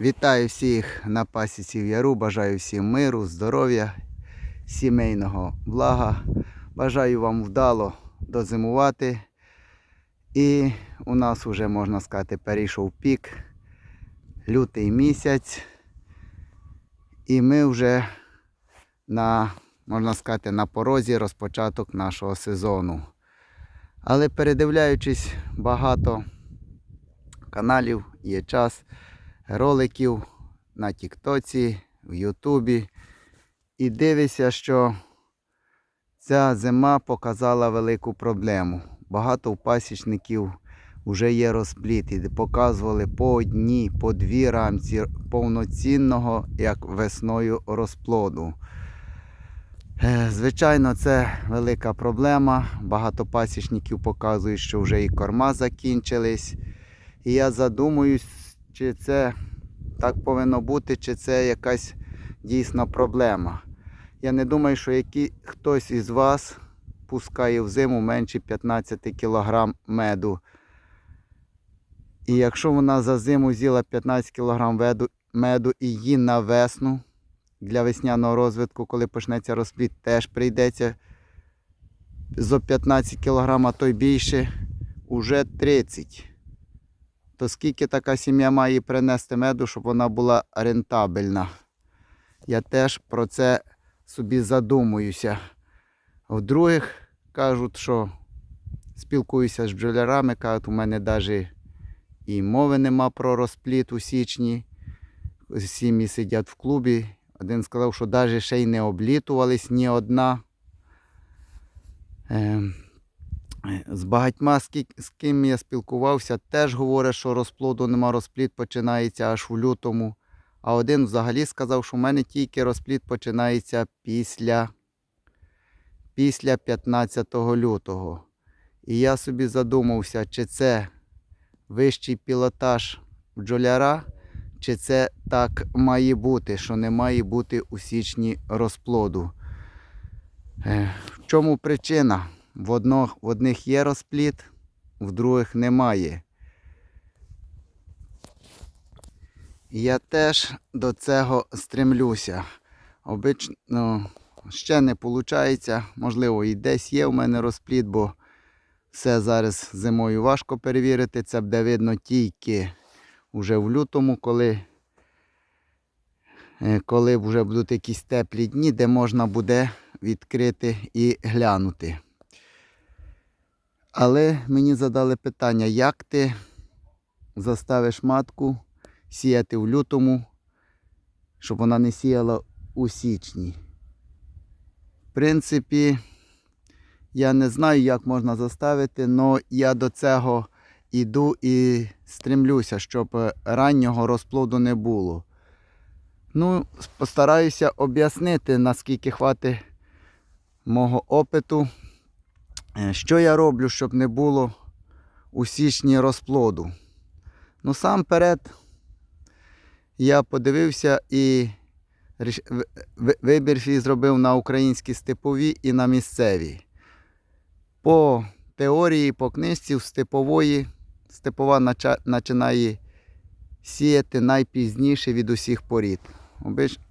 Вітаю всіх на пасіці в Яру. Бажаю всім миру, здоров'я, сімейного блага. Бажаю вам вдало дозимувати. І у нас вже, можна сказати, перейшов пік, лютий місяць. І ми вже на, можна сказати, на порозі розпочаток нашого сезону. Але передивляючись багато каналів, є час роликів на Тіктоці, в Ютубі. І дивишся, що ця зима показала велику проблему. Багато у пасічників вже є розпліт, і показували по одній, по дві рамці повноцінного, як весною розплоду. Е, Звичайно, це велика проблема. Багато пасічників показують, що вже і корма закінчились. І я задумуюсь, чи це так повинно бути, чи це якась дійсна проблема. Я не думаю, що які, хтось із вас пускає в зиму менше 15 кг меду. І якщо вона за зиму з'їла 15 кг меду, і її на весну для весняного розвитку, коли почнеться розплід, теж прийдеться зо 15 кг, а то й більше, уже 30 то скільки така сім'я має принести меду, щоб вона була рентабельна. Я теж про це собі задумуюся. В других кажуть, що спілкуюся з бджолярами, кажуть, у мене навіть і мови нема про розпліт у січні. Сім'ї сидять в клубі. Один сказав, що навіть ще й не облітувались ні одна. З багатьма, з ким я спілкувався, теж говорять, що розплоду нема, розплід починається аж в лютому. А один взагалі сказав, що в мене тільки розплід починається після, після 15 лютого. І я собі задумався, чи це вищий пілотаж бджоляра, чи це так має бути, що не має бути у січні розплоду. В чому причина? В, одно, в одних є розплід, в других немає. Я теж до цього стремлюся. Обично ще не виходить, можливо, і десь є в мене розплід, бо все зараз зимою важко перевірити. Це буде видно тільки вже в лютому, коли, е, коли вже будуть якісь теплі дні, де можна буде відкрити і глянути. Але мені задали питання, як ти заставиш матку сіяти в лютому, щоб вона не сіяла у січні. В принципі, я не знаю, як можна заставити, але я до цього іду і стремлюся, щоб раннього розплоду не було. Ну, постараюся об'яснити, наскільки хватить мого опиту. Е, Що я роблю, щоб не було у січні розплоду? Ну, сам перед я подивився і вибір свій зробив на українські степові і на місцеві. По теорії, по книжці в степової степова починає сіяти найпізніше від усіх порід.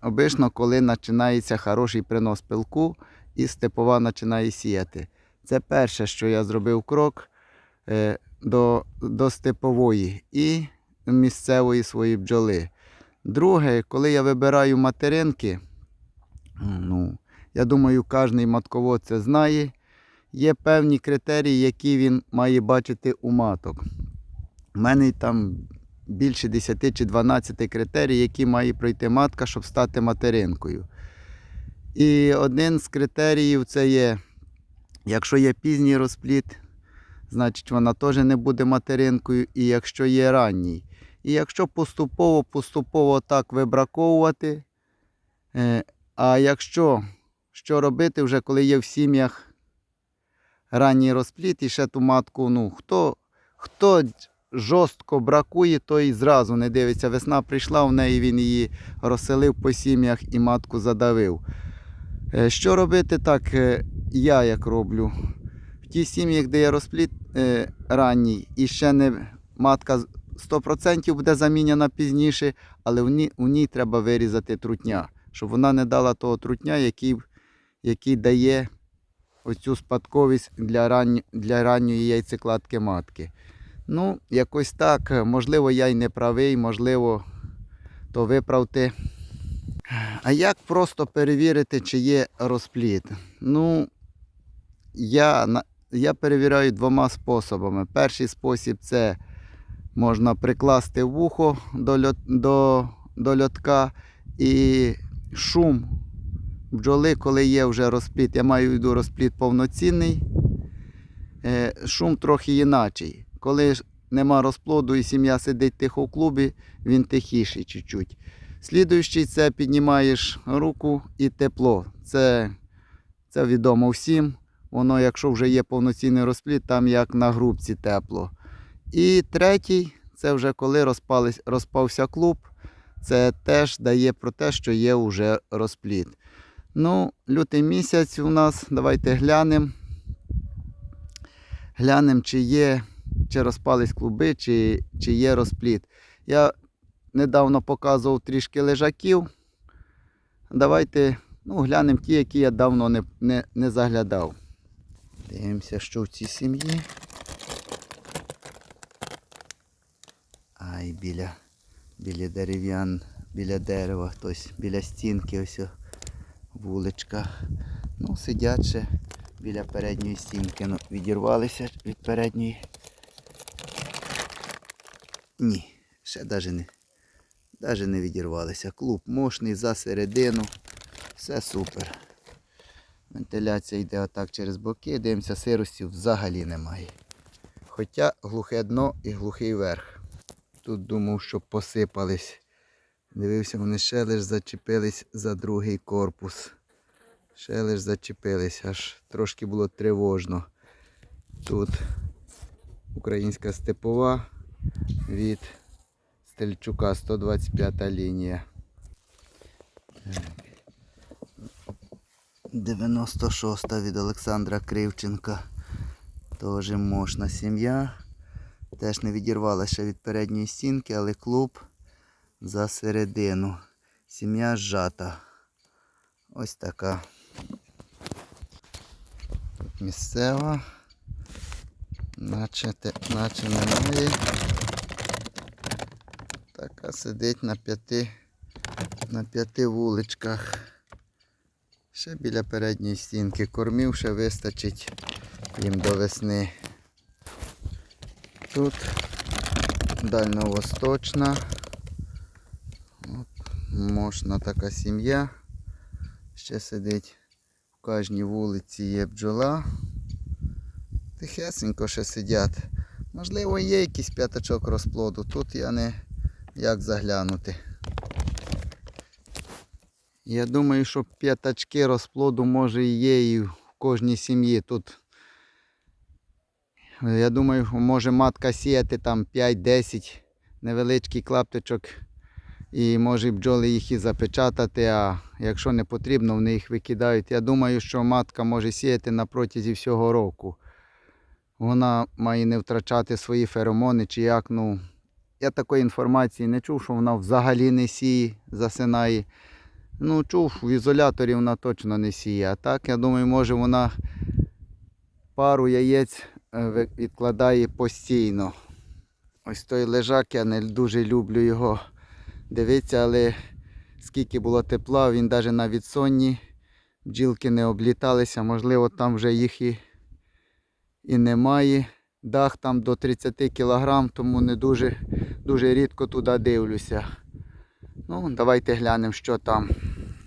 Обично, коли починається хороший принос пилку, і степова починає сіяти. Це перше, що я зробив крок е, до, до степової і місцевої своєї бджоли. Друге, коли я вибираю материнки, ну, я думаю, кожен матковод це знає. Є певні критерії, які він має бачити у маток. У мене там більше 10 чи 12 критерій, які має пройти матка, щоб стати материнкою. І один з критеріїв це є Якщо є пізній розплід, значить вона теж не буде материнкою, і якщо є ранній. І якщо поступово, поступово так вибраковувати. е, А якщо що робити вже, коли є в сім'ях ранній розплід і ще ту матку, ну, хто, хто жорстко бракує, той зразу не дивиться. Весна прийшла, в неї він її розселив по сім'ях і матку задавив. Е, Що робити так, е, я як роблю? В тій сім'ї, де є розплід е, ранній, і ще не матка 100% буде заміняна пізніше, але в ній, у ній треба вирізати трутня, щоб вона не дала того трутня, який, який дає оцю спадковість для, ран... для ранньої яйцекладки матки. Ну, якось так. Можливо, я й не правий, можливо, то виправте. А як просто перевірити, чи є розплід? Ну, я, я перевіряю двома способами. Перший спосіб це можна прикласти вухо до, льот, до, до льотка і шум бджоли, коли є вже розплід, я маю в виду розплід повноцінний, е, шум трохи іначий. Коли нема розплоду і сім'я сидить тихо в клубі, він тихіший чуть-чуть. Слідуючий це піднімаєш руку і тепло. Це, це відомо всім. Воно, якщо вже є повноцінний розплід, там як на грубці тепло. І третій це вже коли розпались, розпався клуб. Це теж дає про те, що є вже розплід. Ну, лютий місяць у нас, давайте глянемо. Глянемо, чи є, чи розпались клуби, чи, чи є розплід. Я недавно показував трішки лежаків. Давайте ну, глянемо ті, які я давно не, не, не заглядав. Дивимося, що в цій сім'ї. Ай, біля, біля дерев'ян, біля дерева, хтось біля стінки, ось вуличка. Ну, сидять ще біля передньої стінки. Ну, відірвалися від передньої. Ні, ще навіть не, навіть не відірвалися. Клуб мощний за середину. Все супер. Вентиляція йде отак через боки, дивимося, сирості взагалі немає. Хоча глухе дно і глухий верх. Тут думав, що посипались. Дивився, вони ще лиш зачепились за другий корпус. Ще лиш зачепились, аж трошки було тривожно. Тут українська степова від Стельчука 125 лінія. 96 від Олександра Кривченка. Теж мощна сім'я. Теж не відірвалася від передньої стінки, але клуб за середину. Сім'я зжата. Ось така. Тут місцева. Наче, наче немає. Така сидить на п'яти, на п'яти вуличках. Ще біля передньої стінки. Кормів ще вистачить їм до весни. Тут дальньовосточна. От, мощна така сім'я. Ще сидить в кожній вулиці є бджола. Тихесенько ще сидять. Можливо, є якийсь п'ятачок розплоду. Тут я не як заглянути. Я думаю, що п'ятачки розплоду може і є і в кожній сім'ї. Тут я думаю, може матка сіяти там 5-10 невеличкий клаптичок. І може бджоли їх і запечатати, а якщо не потрібно, вони їх викидають. Я думаю, що матка може сіяти на протязі всього року. Вона має не втрачати свої феромони чи як. Ну, я такої інформації не чув, що вона взагалі не сіє, засинає. Ну, чув, в ізоляторі вона точно не сіє. А так, я думаю, може вона пару яєць е, відкладає постійно. Ось той лежак, я не дуже люблю його дивитися, але скільки було тепла, він навіть на відсонні бджілки не обліталися. Можливо, там вже їх і, і немає. Дах там до 30 кг, тому не дуже, дуже рідко туди дивлюся. Ну, давайте глянемо, що там.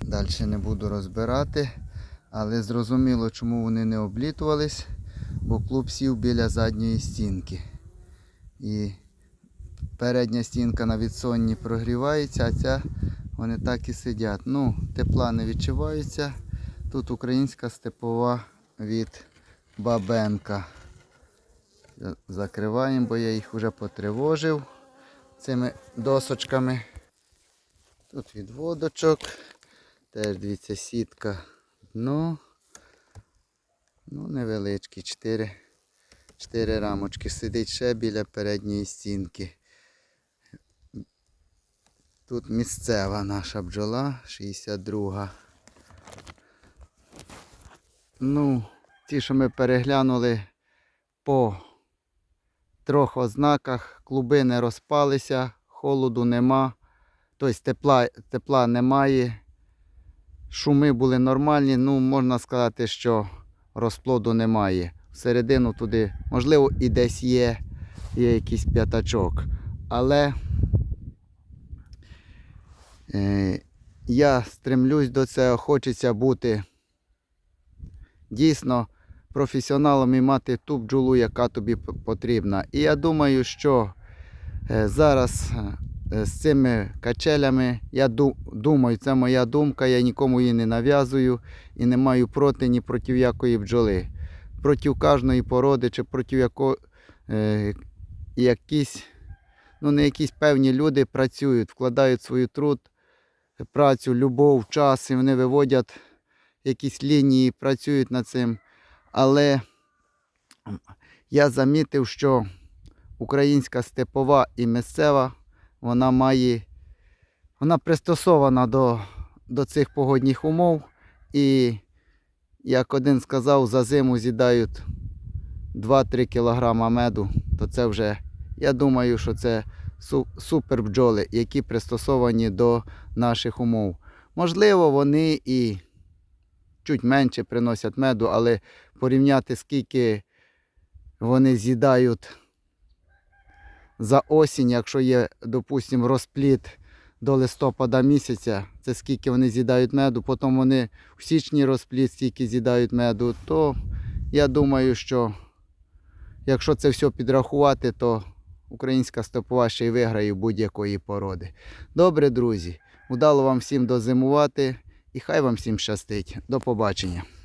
Далі не буду розбирати, але зрозуміло, чому вони не облітувались, бо клуб сів біля задньої стінки. І передня стінка на відсонні прогрівається, а ця вони так і сидять. Ну, тепла не відчувається. Тут українська степова від Бабенка. Закриваємо, бо я їх вже потривожив цими досочками. Тут відводочок. Теж дивіться сітка. Дно. Ну, невеличкі, 4, 4 рамочки. Сидить ще біля передньої стінки. Тут місцева наша бджола, 62. Ну, ті, що ми переглянули по трьох ознаках, клуби не розпалися, холоду нема, тобто тепла, тепла немає. Шуми були нормальні, ну можна сказати, що розплоду немає. Всередину туди, можливо, і десь є, є якийсь п'ятачок. Але е, я стремлюсь до цього, хочеться бути дійсно професіоналом і мати ту бджолу, яка тобі потрібна. І я думаю, що е, зараз е, з цими качелями, я думаю, це моя думка, я нікому її не нав'язую і не маю проти ні проти якої бджоли. Проти кожної породи чи проти якої е, якісь, ну не якісь певні люди працюють, вкладають свою труд, працю, любов, час, і вони виводять якісь лінії, працюють над цим. Але я замітив, що українська степова і місцева, вона має, вона пристосована до, до цих погодних умов. І, як один сказав, за зиму з'їдають 2-3 кілограма меду, то це вже, я думаю, що це супер бджоли, які пристосовані до наших умов. Можливо, вони і чуть менше приносять меду, але порівняти, скільки вони з'їдають за осінь, якщо є, допустимо, розпліт до листопада місяця, це скільки вони з'їдають меду, потім вони в січні розпліт, стільки з'їдають меду, то я думаю, що якщо це все підрахувати, то українська степова ще й виграє будь-якої породи. Добре, друзі, удало вам всім дозимувати і хай вам всім щастить. До побачення.